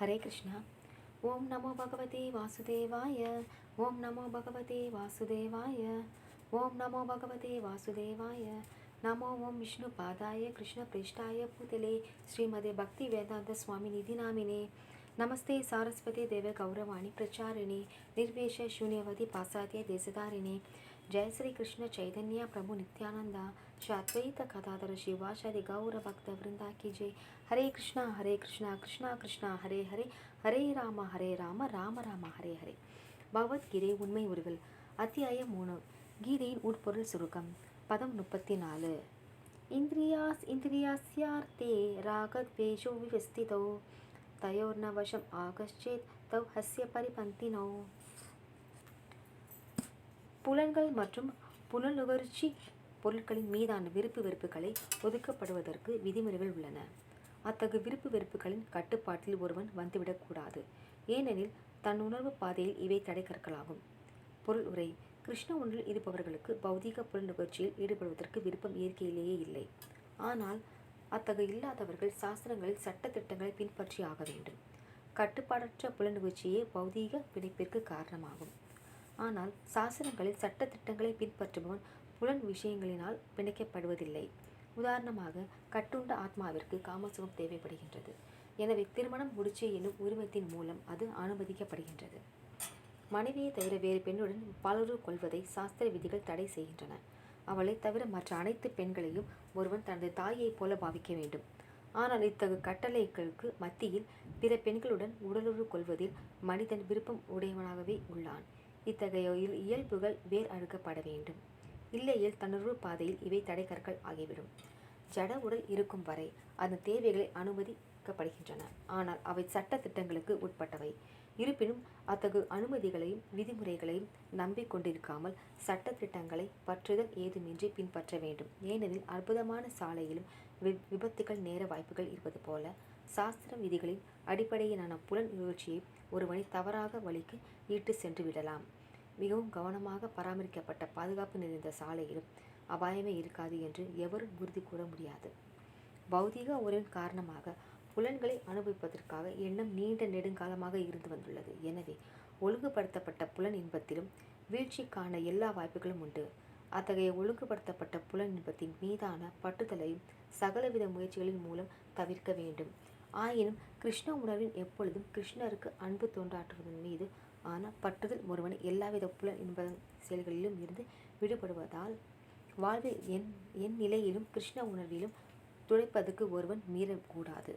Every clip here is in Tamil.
హరే కృష్ణ. ఓం నమో భగవతే వాసుదేవాయ. ఓం నమో భగవతే వాసుదేవాయ. ఓం నమో భగవతే వాసుదేవాయ. నమో ఓం విష్ణు పాదాయ కృష్ణ ప్రేష్టాయ పూతలే శ్రీమదే భక్తి వేదాంత స్వామి నిధి నామినే. నమస్తే సారస్వతి దేవ గౌరవాణి ప్రచారిణి. నిర్వేష శూన్యవతి పాసాద్య దేశధారిణి. జయ శ్రీ ಕೃಷ್ಣ ಚೈತನ್ಯ ಪ್ರಭು ನಿತ್ಯಾನಂದ ಶ್ವಾದ್ವೈತ ಕಥಾಧರ ಶಿವಾಚಾರ್ಯ ಗೌರ ಭಕ್ತ ವೃಂದಾಕಿ ಜೈ. ಹರೇ ಕೃಷ್ಣ ಹರೇ ಕೃಷ್ಣ ಕೃಷ್ಣ ಕೃಷ್ಣ ஹரே ஹரே ஹரே ராம ஹரே ராம ராம ராம ஹரே ஹரே பகவத்கீதை உண்மை உருவில் அத்தியாயம் மூணு கீதையின் உட்பொருள் சுருக்கம் பதம் முப்பத்தி நாலு இந்திரியாஸ் இந்திரியாஸ்யார்த்தே ராகத்வேஷோ விவஸ்திதோ தயோர்ன வசம் ஆகச்சேத் தவ் ஹஸ்ய பரிபந்தினோ புலன்கள் மற்றும் புலனுகர்ச்சி பொருட்களின் மீதான விருப்பு வெறுப்புகளை ஒதுக்கப்படுவதற்கு விதிமுறைகள் உள்ளன. அத்தகு விருப்பு வெறுப்புகளின் கட்டுப்பாட்டில் ஒருவன் வந்துவிடக்கூடாது ஏனெனில் தன் உணர்வு பாதையில் இவை தடைக்கற்களாகும். பொருள் உரை. கிருஷ்ண ஒன்றில் இருப்பவர்களுக்கு பௌதீக புலன் ஈடுபடுவதற்கு விருப்பம் இயற்கையிலேயே இல்லை. ஆனால் அத்தகு இல்லாதவர்கள் சாஸ்திரங்களில் சட்ட திட்டங்களை பின்பற்றி ஆக வேண்டும். கட்டுப்பாடற்ற புலநுகர்ச்சியே பௌதீக பிணைப்பிற்கு காரணமாகும். ஆனால் சாஸ்திரங்களில் சட்ட திட்டங்களை பின்பற்றுபவன் புலன் விஷயங்களினால் பிணைக்கப்படுவதில்லை. உதாரணமாக கட்டுண்ட ஆத்மாவிற்கு காமசுகம் தேவைப்படுகின்றது. எனவே திருமணம் முடிச்சு என்னும் உரிமத்தின் மூலம் அது அனுமதிக்கப்படுகின்றது. மனைவியை தவிர வேறு பெண்ணுடன் பலரு கொள்வதை சாஸ்திர விதிகள் தடை செய்கின்றன. அவளை தவிர மற்ற அனைத்து பெண்களையும் ஒருவன் தனது தாயைப் போல பாவிக்க வேண்டும். ஆனால் இத்தகு கட்டளைகளுக்கு மத்தியில் பிற பெண்களுடன் உடலுறவு கொள்வதில் மனிதன் விருப்பம் உடையவனாகவே உள்ளான். இத்தகைய இயல்புகள் வேர் அழுக்கப்பட வேண்டும். இல்லையில் தன்னுறவு பாதையில் இவை தடைக்கற்கள் ஆகிவிடும். ஜட உடல் இருக்கும் வரை அதன் தேவைகளை அனுமதிக்கப்படுகின்றன. ஆனால் அவை சட்ட திட்டங்களுக்கு உட்பட்டவை. இருப்பினும் அத்தகு அனுமதிகளையும் விதிமுறைகளையும் நம்பிக்கொண்டிருக்காமல் சட்ட திட்டங்களை பற்றுதல் ஏதுமின்றி பின்பற்ற வேண்டும். ஏனெனில் அற்புதமான சாலையிலும் வி விபத்துகள் நேர வாய்ப்புகள் இருப்பது போல சாஸ்திர விதிகளின் அடிப்படையிலான புலன் நிகழ்ச்சியை ஒருவனை தவறாக வழிக்கு ஈட்டு சென்று விடலாம். மிகவும் கவனமாக பராமரிக்கப்பட்ட பாதுகாப்பு நிறைந்த சாலையிலும் அபாயமே இருக்காது என்று எவரும் உறுதி கூற முடியாது. பௌதீக உறவின் காரணமாக புலன்களை அனுபவிப்பதற்காக எண்ணம் நீண்ட நெடுங்காலமாக இருந்து வந்துள்ளது. எனவே ஒழுங்குபடுத்தப்பட்ட புலன் இன்பத்திலும் வீழ்ச்சிக்கான எல்லா வாய்ப்புகளும் உண்டு. அத்தகைய ஒழுங்குபடுத்தப்பட்ட புலன் இன்பத்தின் மீதான பட்டுதலையும் சகலவித முயற்சிகளின் மூலம் தவிர்க்க வேண்டும். ஆயினும் கிருஷ்ண உணர்வின் எப்பொழுதும் கிருஷ்ணருக்கு அன்பு தோன்றாற்றுவதன் மீது ஆனால் பற்றுதல் ஒருவனை எல்லாவித புலன் இன்ப செயல்களிலும் இருந்து விடுபடுவதால் வாழ்வில் என் என் நிலையிலும் கிருஷ்ண உணர்விலும் துடைப்பதற்கு ஒருவன் மீறக்கூடாது.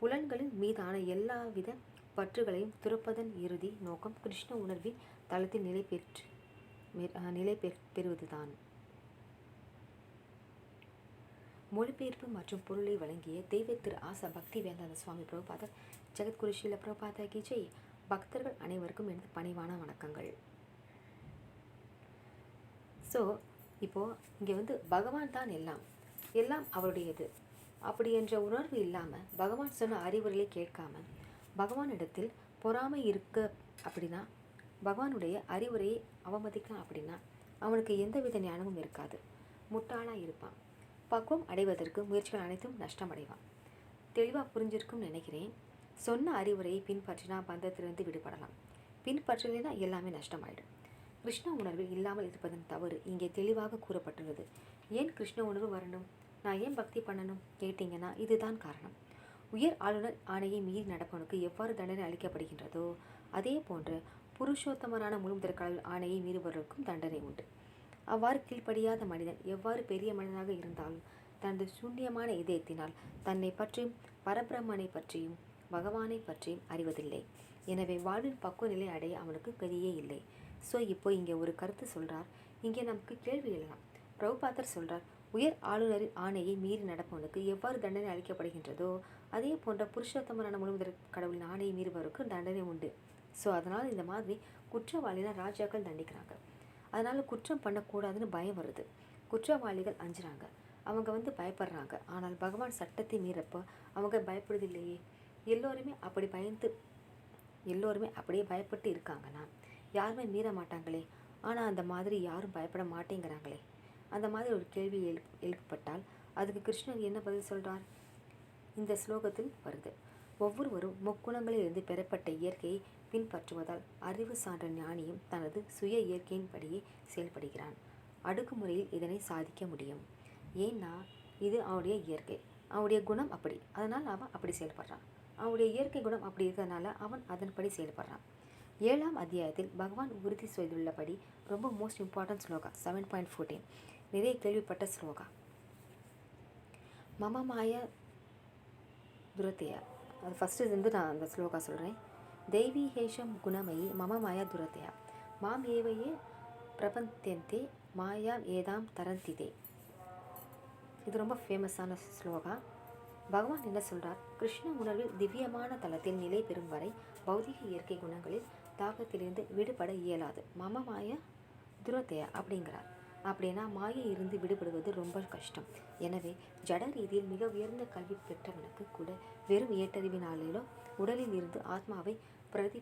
புலன்களின் மீதான எல்லாவித பற்றுகளையும் துறப்பதன் இறுதி நோக்கம் கிருஷ்ண உணர்வின் தளத்தில் நிலை பெற்று நிலை பெறுவதுதான். மொழிபெயர்ப்பு மற்றும் பொருளை வழங்கிய தெய்வ திரு ஆசா பக்தி வேந்தாந்த சுவாமி பிரபாதர் ஜெகத்குரு ஸ்ரீல பிரபுபாதா பக்தர்கள் அனைவருக்கும் எனது பணிவான வணக்கங்கள். ஸோ இப்போது இங்கே வந்து பகவான் தான் எல்லாம். எல்லாம் அவருடையது. அப்படி என்ற உணர்வு இல்லாமல் பகவான் சொன்ன அறிவுரையை கேட்காம பகவானிடத்தில் பொறாமை இருக்க அப்படின்னா பகவானுடைய அறிவுரையை அவமதிக்கலாம் அப்படின்னா அவனுக்கு எந்தவித ஞானமும் இருக்காது. முட்டாளாக இருப்பான். பக்குவம் அடைவதற்கு முயற்சிகள் அனைத்தும் நஷ்டமடைவான். தெளிவாக புரிஞ்சிருக்கும்னு நினைக்கிறேன். சொன்ன அறிவுரையை பின்பற்றினா பந்தத்திலிருந்து விடுபடலாம். பின்பற்றலைன்னா எல்லாமே நஷ்டமாயிடும். கிருஷ்ண உணர்வில் இல்லாமல் இருப்பதன் தவறு இங்கே தெளிவாக கூறப்பட்டுள்ளது. ஏன் கிருஷ்ண உணர்வு வரணும்? நான் ஏன் பக்தி பண்ணணும்? கேட்டிங்கன்னா இதுதான் காரணம். உயர் ஆளுநர் ஆணையை மீறி நடப்பவனுக்கு எவ்வாறு தண்டனை அளிக்கப்படுகின்றதோ அதே போன்று புருஷோத்தமரான முழுமுதற்காளர் ஆணையை மீறுபவர்களுக்கும் தண்டனை உண்டு. அவ்வாறு கீழ்ப்படியாத மனிதன் எவ்வாறு பெரிய மனிதனாக இருந்தாலும் தனது சூன்யமான இதயத்தினால் தன்னை பற்றியும் பரபிரம்மனை பற்றியும் பகவானை பற்றியும் அறிவதில்லை. எனவே வாழ்வின் பக்குவ நிலை அடைய அவனுக்கு கதியே இல்லை. ஸோ இப்போ இங்கே ஒரு கருத்து சொல்கிறார் இங்கே நமக்கு கேள்வி எழலாம் பிரபுபாத்தர் சொல்கிறார் உயர் ஆளுநரின் ஆணையை மீறி நடப்பவனுக்கு எவ்வாறு தண்டனை அளிக்கப்படுகின்றதோ அதே போன்ற புருஷோத்தமரான முழுவதற் கடவுளின் ஆணையை மீறுபவருக்கு தண்டனை உண்டு. ஸோ அதனால் இந்த மாதிரி குற்றவாளினா ராஜாக்கள் தண்டிக்கிறாங்க. அதனால் குற்றம் பண்ணக்கூடாதுன்னு பயம் வருது. குற்றவாளிகள் அஞ்சுறாங்க. அவங்க வந்து பயப்படுறாங்க. ஆனால் பகவான் சட்டத்தை மீறப்போ அவங்க பயப்படுதில்லையே எல்லோருமே அப்படி பயந்து எல்லோருமே அப்படியே பயப்பட்டு இருக்காங்கன்னா யாருமே மீற மாட்டாங்களே. ஆனால் அந்த மாதிரி யாரும் பயப்பட மாட்டேங்கிறாங்களே. அந்த மாதிரி ஒரு கேள்வி எழுப் எழுப்பப்பட்டால் அதுக்கு கிருஷ்ணர் என்ன பதில் சொல்கிறார் இந்த ஸ்லோகத்தில் வருது. ஒவ்வொருவரும் முக்குணங்களிலிருந்து பெறப்பட்ட இயற்கையை பின்பற்றுவதால் அறிவு சான்ற ஞானியும் தனது சுய இயற்கையின்படியே செயல்படுகிறான். அடுக்குமுறையில் இதனை சாதிக்க முடியும். ஏன்னா இது அவனுடைய இயற்கை. அவனுடைய குணம் அப்படி. அதனால் அவன் அப்படி செயல்படுறான். அவனுடைய இயற்கை குணம் அப்படி இருக்கிறதுனால அவன் அதன்படி செயல்படுறான். ஏழாம் அத்தியாயத்தில் பகவான் உறுதி செய்துள்ளபடி ரொம்ப most important shloka seven point fourteen நிறைய கேள்விப்பட்ட ஸ்லோகா மம மாய துரத்தையா. அது ஃபஸ்ட்டு இருந்து நான் அந்த ஸ்லோகா சொல்கிறேன் தெய்வி ஹேஷம் குணமயி மம மாயா துரத்தையா. மாம் ஏவையே பிரபந்தியந்தே மாயாம் ஏதாம் தரந்திதே. இது ரொம்ப ஃபேமஸான ஸ்லோகா பகவான் என்ன சொல்றார்? கிருஷ்ண உணர்வில் திவ்யமான தளத்தில் நிலை பெறும் வரை பௌதிக இயற்கை குணங்களில் தாக்கத்திலிருந்து விடுபட இயலாது. மம மாயா அப்படிங்கிறார். அப்படின்னா மாயை இருந்து விடுபடுவது ரொம்ப கஷ்டம். எனவே ஜட ரீதியில் மிக உயர்ந்த கல்வி பெற்றவனுக்கு கூட வெறும் ஏட்டறிவினாலேயோ உடலில் இருந்து ஆத்மாவை பிரதி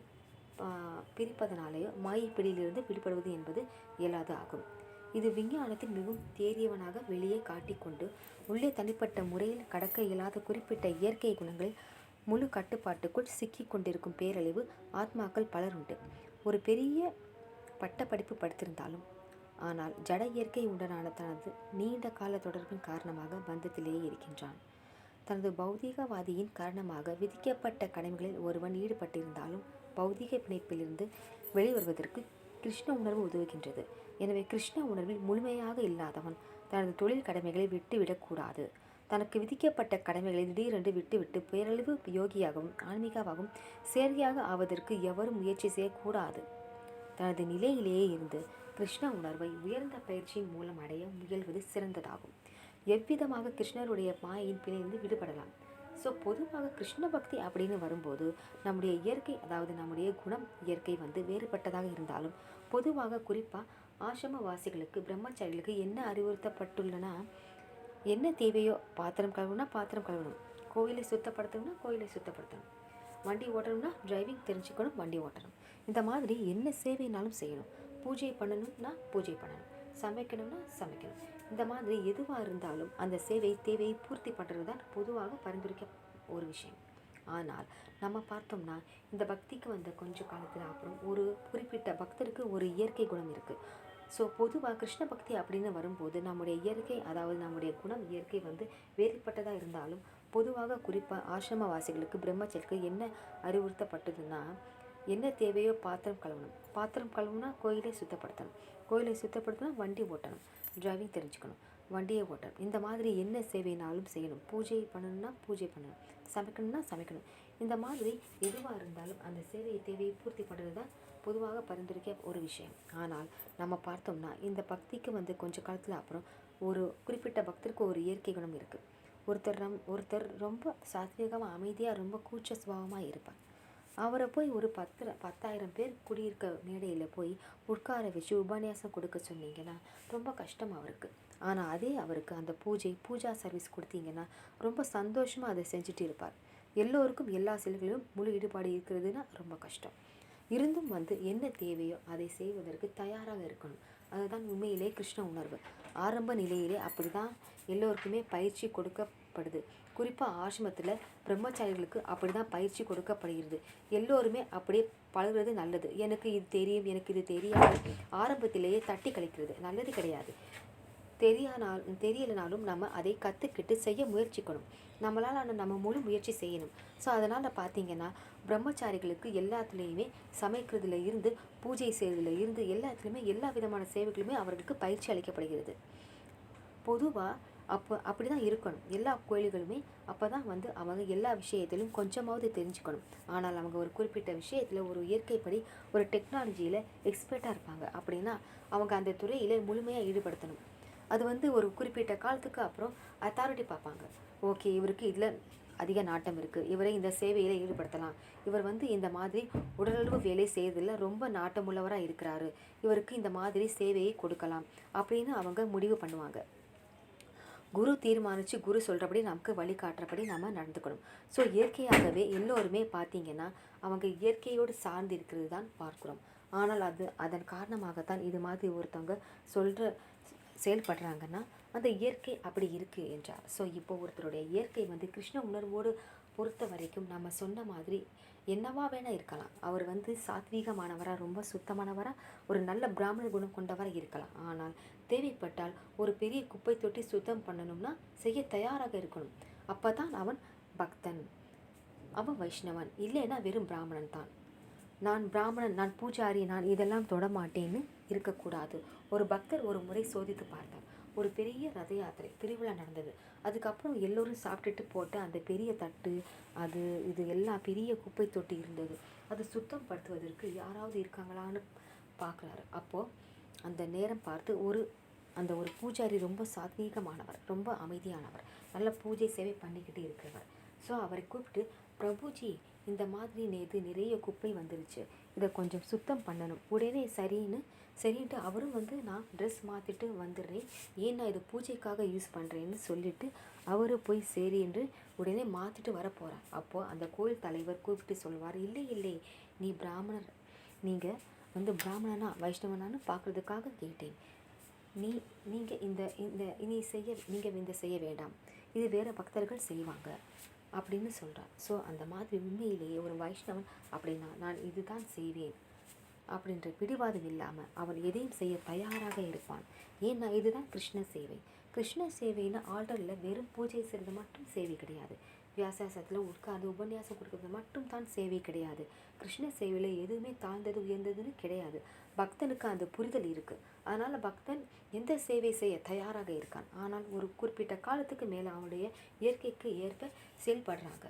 பிரிப்பதனாலேயோ மாயை பிடியிலிருந்து விடுபடுவது என்பது இயலாது ஆகும். இது விஞ்ஞானத்தில் மிகவும் தேறியவனாக வெளியே காட்டிக்கொண்டு உள்ளே தனிப்பட்ட முறையில் கடக்க இயலாத குறிப்பிட்ட இயற்கை குணங்களில் முழு கட்டுப்பாட்டுக்குள் சிக்கிக் கொண்டிருக்கும் பேரழிவு ஆத்மாக்கள் பலர் உண்டு. ஒரு பெரிய பட்டப்படிப்பு படித்திருந்தாலும் ஆனால் ஜட இயற்கை உடனான தனது நீண்ட கால தொடர்பின் காரணமாக பந்தத்திலேயே இருக்கின்றான். தனது பௌதீகவாதியின் காரணமாக விதிக்கப்பட்ட கடமைகளில் ஒருவன் ஈடுபட்டிருந்தாலும் பௌதீக பிணைப்பிலிருந்து வெளிவருவதற்கு கிருஷ்ண உணர்வு உதவுகின்றது. எனவே கிருஷ்ண உணர்வில் முழுமையாக இல்லாதவன் தனது தொழில் கடமைகளை விட்டுவிடக்கூடாது தனக்கு விதிக்கப்பட்ட கடமைகளை திடீரென்று விட்டுவிட்டு பேரழிவு யோகியாகவும் ஆன்மீகாவாகவும் செயற்கையாக ஆவதற்கு எவரும் முயற்சி செய்யக்கூடாது. தனது நிலையிலேயே இருந்து கிருஷ்ண உணர்வை உயர்ந்த பயிற்சியின் மூலம் அடைய முயல்வது சிறந்ததாகும். எவ்விதமாக கிருஷ்ணருடைய மாயின் பிணைந்து விடுபடலாம்? ஸோ பொதுவாக கிருஷ்ண பக்தி அப்படின்னு வரும்போது நம்முடைய இயற்கை அதாவது நம்முடைய குணம் இயற்கை வந்து வேறுபட்டதாக இருந்தாலும் பொதுவாக குறிப்பாக ஆசிரமவாசிகளுக்கு பிரம்மச்சாரிகளுக்கு என்ன அறிவுறுத்தப்பட்டுள்ளனா என்ன தேவையோ பாத்திரம் கழுவுனா பாத்திரம் கழுவணும். கோயிலை சுத்தப்படுத்தணும்னா கோயிலை சுத்தப்படுத்தணும். வண்டி ஓட்டணும்னா டிரைவிங் தெரிஞ்சுக்கணும் வண்டி ஓட்டணும். இந்த மாதிரி என்ன சேவைனாலும் செய்யணும். பூஜை பண்ணணும்னா பூஜை பண்ணணும். சமைக்கணும்னா சமைக்கணும். இந்த மாதிரி எதுவாக இருந்தாலும் அந்த சேவை தேவையை பூர்த்தி பண்ணுறது தான் பொதுவாக பரிந்துரைக்க ஒரு விஷயம். ஆனால் நம்ம பார்த்தோம்னா இந்த பக்திக்கு வந்த கொஞ்ச காலத்தில் அப்புறம் ஒரு குறிப்பிட்ட பக்தருக்கு ஒரு இயற்கை குணம் இருக்குது ஸோ பொதுவாக கிருஷ்ண பக்தி அப்படின்னு வரும்போது நம்முடைய இயற்கை அதாவது நம்முடைய குணம் இயற்கை வந்து வேறுபட்டதாக இருந்தாலும் பொதுவாக குறிப்பாக ஆசிரமவாசிகளுக்கு பிரம்மச்சலுக்கு என்ன அறிவுறுத்தப்பட்டதுன்னா என்ன தேவையோ பாத்திரம் கழுவணும். பாத்திரம் கழுவுனா கோயிலை சுத்தப்படுத்தணும். கோயிலை சுத்தப்படுத்தினா வண்டி ஓட்டணும். டிரைவிங் தெரிஞ்சுக்கணும். வண்டியை ஓட்டணும். இந்த மாதிரி என்ன சேவைனாலும் செய்யணும். பூஜை பண்ணணும்னா பூஜை பண்ணணும். சமைக்கணும்னா சமைக்கணும். இந்த மாதிரி எதுவாக இருந்தாலும் அந்த சேவையை தேவையை பூர்த்தி பண்ணுறது தான் பொதுவாக பரிந்துரைக்க ஒரு விஷயம். ஆனால் நம்ம பார்த்தோம்னா இந்த பக்திக்கு வந்து கொஞ்ச காலத்தில் அப்புறம் ஒரு குறிப்பிட்ட பக்தருக்கு ஒரு இயற்கை குணம் இருக்குது ஒருத்தர் ரம் ஒருத்தர் ரொம்ப சாத்வீகமாக அமைதியாக ரொம்ப கூச்ச சுபாவமாக இருப்பார். அவரை போய் ஒரு பத்து பத்தாயிரம் பேர் குடியிருக்க மேடையில் போய் உட்கார வச்சு உபன்யாசம் கொடுக்க சொன்னீங்கன்னா ரொம்ப கஷ்டம் அவருக்கு. ஆனால் அதே அவருக்கு அந்த பூஜை பூஜா சர்வீஸ் கொடுத்தீங்கன்னா ரொம்ப சந்தோஷமாக அதை செஞ்சுட்டு இருப்பார். எல்லோருக்கும் எல்லா செயல்களிலும் முழு ஈடுபாடு இருக்கிறதுனா ரொம்ப கஷ்டம். இருந்தும் வந்து என்ன தேவையோ அதை செய்வதற்கு தயாராக இருக்கணும். அதுதான் உண்மையிலே கிருஷ்ண உணர்வு. ஆரம்ப நிலையிலே அப்படி தான் எல்லோருக்குமே பயிற்சி கொடுக்கப்படுது. குறிப்பாக ஆசிரமத்தில் பிரம்மச்சாரிகளுக்கு அப்படி தான் பயிற்சி கொடுக்கப்படுகிறது. எல்லோருமே அப்படியே பழகுறது நல்லது. எனக்கு இது தெரியும் எனக்கு இது தெரியாது. ஆரம்பத்திலேயே தட்டி கழிக்கிறது நல்லது கிடையாது. தெரியானால் தெரியலனாலும் நம்ம அதை கற்றுக்கிட்டு செய்ய முயற்சிக்கணும். நம்மளால் ஆனால் நம்ம முழு முயற்சி செய்யணும். ஸோ அதனால் பார்த்தீங்கன்னா பிரம்மச்சாரிகளுக்கு எல்லாத்துலேயுமே சமைக்கிறதுல இருந்து பூஜை செய்கிறதுல இருந்து எல்லாத்துலேயுமே எல்லா விதமான சேவைகளுமே அவர்களுக்கு பயிற்சி அளிக்கப்படுகிறது. பொதுவாக அப்போ அப்படி தான் இருக்கணும். எல்லா கோயில்களுமே அப்போ தான் வந்து அவங்க எல்லா விஷயத்திலும் கொஞ்சமாவது தெரிஞ்சுக்கணும். ஆனால் அவங்க ஒரு குறிப்பிட்ட விஷயத்தில் ஒரு இயற்கைப்படி ஒரு டெக்னாலஜியில் எக்ஸ்பர்ட்டாக இருப்பாங்க. அப்படின்னா அவங்க அந்த துறையில் முழுமையாக ஈடுபடுத்தணும். அது வந்து ஒரு குறிப்பிட்ட காலத்துக்கு அப்புறம் அத்தாரிட்டி பார்ப்பாங்க. ஓகே இவருக்கு இதில் அதிக நாட்டம் இருக்குது இவரை இந்த சேவையில் ஈடுபடுத்தலாம். இவர் வந்து இந்த மாதிரி உடலளவு வேலை செய்யறதில் ரொம்ப நாட்டமுள்ளவராக இருக்கிறாரு. இவருக்கு இந்த மாதிரி சேவையை கொடுக்கலாம் அப்படின்னு அவங்க முடிவு பண்ணுவாங்க. குரு தீர்மானித்து குரு சொல்கிறபடி நமக்கு வழிகாட்டுறபடி நம்ம நடந்துக்கணும். ஸோ இயற்கையாகவே எல்லோருமே பார்த்தீங்கன்னா அவங்க இயற்கையோடு சார்ந்து இருக்கிறது தான் பார்க்குறோம். ஆனால் அது அதன் காரணமாகத்தான் இது மாதிரி ஒருத்தவங்க சொல்கிற செயல்படுறாங்கன்னா அந்த இயற்கை அப்படி இருக்குது என்றார். ஸோ இப்போ ஒருத்தருடைய இயற்கை வந்து கிருஷ்ண உணர்வோடு பொறுத்த வரைக்கும் நம்ம சொன்ன மாதிரி என்னவா வேணால் இருக்கலாம். அவர் வந்து சாத்வீகமானவராக ரொம்ப சுத்தமானவராக ஒரு நல்ல பிராமண குணம் கொண்டவராக இருக்கலாம். ஆனால் தேவைப்பட்டால் ஒரு பெரிய குப்பை தொட்டி சுத்தம் பண்ணணும்னா செய்ய தயாராக இருக்கணும். அப்போ தான் அவன் பக்தன். அவன் வைஷ்ணவன். இல்லைன்னா வெறும் பிராமணன் தான். நான் பிராமணன் நான் பூஜாரி நான் இதெல்லாம் தொட மாட்டேன்னு இருக்கக்கூடாது. ஒரு பக்தர் ஒரு முறை சோதித்து பார்த்தார். ஒரு பெரிய ரத யாத்திரை திருவிழா நடந்தது. அதுக்கப்புறம் எல்லோரும் சாப்பிட்டுட்டு போட்ட அந்த பெரிய தட்டு அது இது எல்லாம் பெரிய குப்பை தொட்டி இருந்தது. அது சுத்தம் படுத்துவதற்கு யாராவது இருக்காங்களான்னு பார்க்குறாரு. அப்போது அந்த நேரம் பார்த்து ஒரு அந்த ஒரு பூஜாரி ரொம்ப சாத்வீகமானவர் ரொம்ப அமைதியானவர். நல்ல பூஜை சேவை பண்ணிக்கிட்டு இருக்கிறவர். ஸோ அவரை கூப்பிட்டு பிரபுஜி இந்த மாதிரி நேற்று நிறைய குப்பை வந்துருச்சு. இதை கொஞ்சம் சுத்தம் பண்ணணும். உடனே சரின்னு சரின்ட்டு அவரும் வந்து நான் ட்ரெஸ் மாற்றிட்டு வந்துடுறேன். ஏன் நான் இது பூஜைக்காக யூஸ் பண்ணுறேன்னு சொல்லிட்டு அவரும் போய் சரி என்று உடனே மாற்றிட்டு வர போகிறார் அப்போது அந்த கோயில் தலைவர் கூப்பிட்டு சொல்வார் இல்லை இல்லை. நீ பிராமணர். நீங்கள் வந்து பிராமணனா வைஷ்ணவனான்னு பார்க்குறதுக்காக கேட்டேன். நீ நீங்கள் இந்த இந்த இனி செய்ய நீங்கள் இந்த செய்ய வேண்டாம். இது வேறு பக்தர்கள் செய்வாங்க அப்படின்னு சொல்கிறார் ஸோ அந்த மாதிரி உண்மையிலேயே ஒரு வைஷ்ணவன் அப்படின்னா நான் இதுதான் செய்வேன் அப்படின்ற பிடிவாதம் இல்லாமல் அவன் எதையும் செய்ய தயாராக இருப்பான். ஏன்னா இதுதான் கிருஷ்ண சேவை. கிருஷ்ண சேவைன்னா ஆர்டரில் வெறும் பூஜை செய்கிறது மட்டும் சேவை கிடையாது. வியாசாசத்தில் உட்கார்ந்து உபன்யாசம் கொடுக்கறது மட்டும் தான் சேவை கிடையாது. கிருஷ்ண சேவையில் எதுவுமே தாழ்ந்தது உயர்ந்ததுன்னு கிடையாது. பக்தனுக்கு அந்த புரிதல் இருக்குது அதனால் பக்தன் எந்த சேவை செய்ய தயாராக இருக்கான்? ஆனால் ஒரு குறிப்பிட்ட காலத்துக்கு மேலே அவனுடைய இயற்கைக்கு ஏற்ப செயல்படுறாங்க.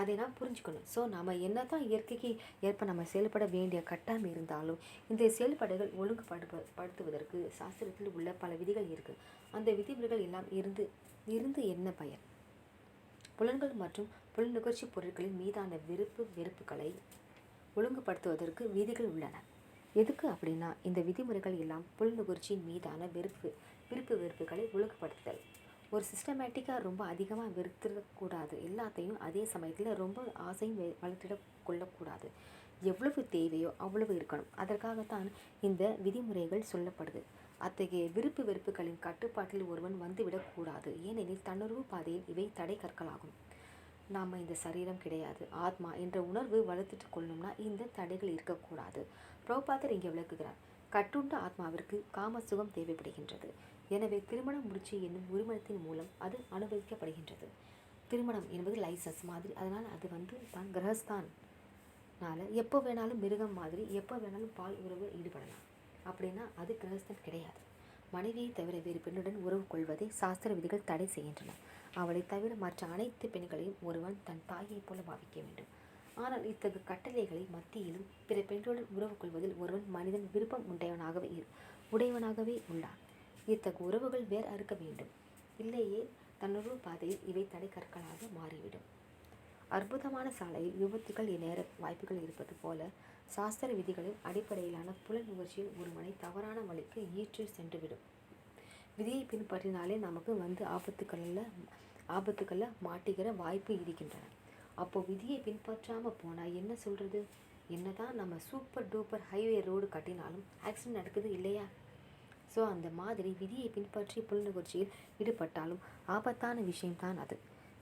அதை நான் புரிஞ்சுக்கணும். ஸோ நம்ம என்ன தான் இயற்கைக்கு ஏற்ப நம்ம செயல்பட வேண்டிய கட்டாயம் இருந்தாலும் இந்த செயல்பாடுகள் ஒழுங்குபடுப்ப படுத்துவதற்கு சாஸ்திரத்தில் உள்ள பல விதிகள் இருக்குது அந்த விதிமுறைகள் எல்லாம் இருந்து இருந்து என்ன பயன்? புலன்கள் மற்றும் புலனுகர்ச்சி பொருட்களின் மீதான விருப்பு வெறுப்புகளை ஒழுங்குபடுத்துவதற்கு விதிகள் உள்ளன. எதுக்கு அப்படின்னா இந்த விதிமுறைகள் எல்லாம் புலனுகர்ச்சியின் மீதான வெறுப்பு விருப்பு வெறுப்புகளை ஒழுங்குபடுத்துதல். ஒரு சிஸ்டமேட்டிக்காக ரொம்ப அதிகமாக வெறுத்திடக்கூடாது. எல்லாத்தையும் அதே சமயத்தில் ரொம்ப ஆசையும் வளர்த்திட கொள்ளக்கூடாது. எவ்வளவு தேவையோ அவ்வளவு இருக்கணும். அதற்காகத்தான் இந்த விதிமுறைகள் சொல்லப்படுது. அத்தகைய விருப்பு வெறுப்புகளின் கட்டுப்பாட்டில் ஒருவன் வந்துவிடக்கூடாது ஏனெனில் தன்னுறவு பாதையில் இவை தடை கற்களாகும். நாம் இந்த சரீரம் கிடையாது. ஆத்மா என்ற உணர்வு வளர்த்துட்டு கொள்ளணும்னா இந்த தடைகள் இருக்கக்கூடாது. பிரபாதர் இங்கே விளக்குகிறார். கட்டுண்ட ஆத்மாவிற்கு காம சுகம் தேவைப்படுகின்றது. எனவே திருமண முடிச்சு என்னும் உரிமணத்தின் மூலம் அது அனுபவிக்கப்படுகின்றது. திருமணம் என்பது லைசன்ஸ் மாதிரி. அதனால் அது வந்து தான் கிரகஸ்தான் எப்போ வேணாலும் மிருகம் மாதிரி எப்போ வேணாலும் பால் உறவு ஈடுபடலாம். அப்படின்னா அது கிரகஸ்தன் கிடையாது. மனைவியை தவிர வேறு பெண்ணுடன் உறவு கொள்வதை சாஸ்திர விதிகள் தடை செய்கின்றன. அவளை தவிர மற்ற அனைத்து பெண்களையும் ஒருவன் தன் தாயைப் போல பாவிக்க வேண்டும். ஆனால் இத்தகு கட்டளைகளை மத்தியிலும் பிற பெண்களுடன் உறவு கொள்வதில் ஒருவன் மனிதன் விருப்பம் உடையவனாகவே இரு உடையவனாகவே உள்ளான். இத்தகு உறவுகள் வேர் அறுக்க வேண்டும். இல்லையே தன்னுறவு பாதையில் இவை தடை கற்களாக மாறிவிடும். அற்புதமான சாலையில் விபத்துகள் நேர வாய்ப்புகள் இருப்பது போல சாஸ்திர விதிகளின் அடிப்படையிலான புலன் முயற்சியில் ஒருவனை தவறான வழிக்கு ஈற்று சென்றுவிடும். விதியை பின்பற்றினாலே நமக்கு வந்து ஆபத்துக்களில் ஆபத்துக்களில் மாட்டிக்கிற வாய்ப்பு இருக்கின்றன. அப்போ விதியை பின்பற்றாமல் போனால் என்ன சொல்கிறது என்னதான் நம்ம சூப்பர் டூப்பர் ஹைவே ரோடு கட்டினாலும் ஆக்சிடென்ட் நடக்குது இல்லையா? ஸோ அந்த மாதிரி விதியை பின்பற்றி புலனுகர்ச்சியில் ஈடுபட்டாலும் ஆபத்தான விஷயம்தான் அது.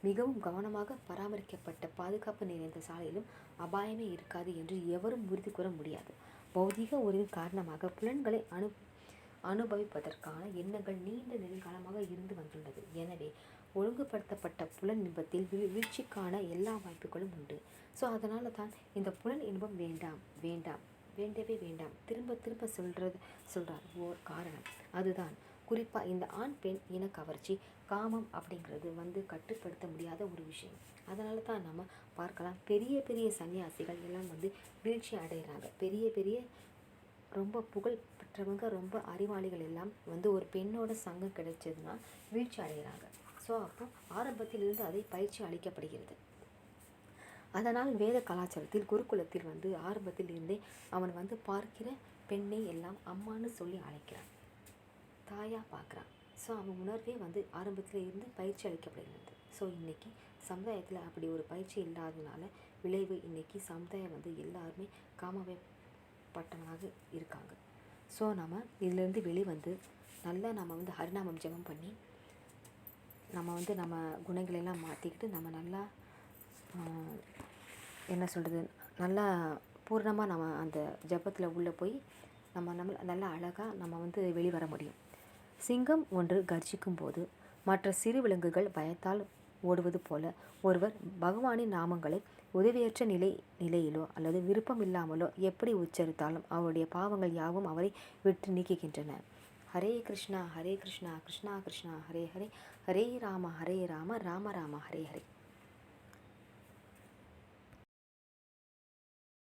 மிகவும் கவனமாக பராமரிக்கப்பட்ட பாதுகாப்பு நிறைந்த சாலையிலும் அபாயமே இருக்காது என்று எவரும் உறுதி கூற முடியாது. பௌதீக உறவின் காரணமாக புலன்களை அனு அனுபவிப்பதற்கான எண்ணங்கள் நீண்ட நெடுங்காலமாக இருந்து வந்துள்ளது. எனவே ஒழுங்குபடுத்தப்பட்ட புலன் இன்பத்தில் வீழ்ச்சிக்கான எல்லா வாய்ப்புகளும் உண்டு. ஸோ அதனால தான் இந்த புலன் இன்பம் வேண்டாம் வேண்டாம் வேண்டவே வேண்டாம். திரும்ப திரும்ப சொல்றது சொல்றார். ஓர் காரணம். அதுதான் குறிப்பாக இந்த ஆண் பெண் இன கவர்ச்சி காமம் அப்படிங்கிறது வந்து கட்டுப்படுத்த முடியாத ஒரு விஷயம். அதனால தான் நம்ம பார்க்கலாம். பெரிய பெரிய சன்னியாசிகள் எல்லாம் வந்து வீழ்ச்சி அடைகிறாங்க பெரிய பெரிய ரொம்ப புகழ் பெற்றவங்க ரொம்ப அறிவாளிகள் எல்லாம் வந்து ஒரு பெண்ணோட சங்கம் கிடைச்சதுன்னா வீழ்ச்சி அடைகிறாங்க ஸோ அப்போ ஆரம்பத்திலிருந்து அதை பயிற்சி அளிக்கப்படுகிறது. அதனால் வேத கலாச்சாரத்தில் குருகுலத்தில் வந்து ஆரம்பத்தில் இருந்தே அவன் வந்து பார்க்கிற பெண்ணை எல்லாம் அம்மான்னு சொல்லி அழைக்கிறான். தாயாக பார்க்குறான். ஸோ அவன் உணர்வே வந்து ஆரம்பத்தில் இருந்து பயிற்சி அளிக்கப்படுகிறது. ஸோ இன்றைக்கி சமுதாயத்தில் அப்படி ஒரு பயிற்சி இல்லாததுனால விளைவு இன்றைக்கி சமுதாயம் வந்து எல்லாருமே காமவே பட்டவனாக இருக்காங்க. ஸோ நம்ம இதிலேருந்து வெளிவந்து நல்லா நம்ம வந்து ஹரிநாமம் ஜெபம் பண்ணி நம்ம வந்து நம்ம குணங்களெல்லாம் மாற்றிக்கிட்டு நம்ம நல்லா என்ன சொல்கிறது நல்லா பூர்ணமாக நம்ம அந்த ஜபத்தில் உள்ளே போய் நம்ம நம்ம நல்லா அழகாக நம்ம வந்து வெளிவர முடியும். சிங்கம் ஒன்று கர்ஜிக்கும் போது மற்ற சிறு விலங்குகள் பயத்தால் ஓடுவது போல ஒருவர் பகவானின் நாமங்களை உதவியற்ற நிலை நிலையிலோ அல்லது விருப்பம் இல்லாமலோ எப்படி உச்சரித்தாலும் அவருடைய பாவங்கள் யாவும் அவரை விட்டு நீக்குகின்றன. ஹரே கிருஷ்ணா ஹரே கிருஷ்ணா கிருஷ்ணா கிருஷ்ணா ஹரே ஹரே ஹரே ராம ஹரே ராம ராம ராம ஹரே ஹரே.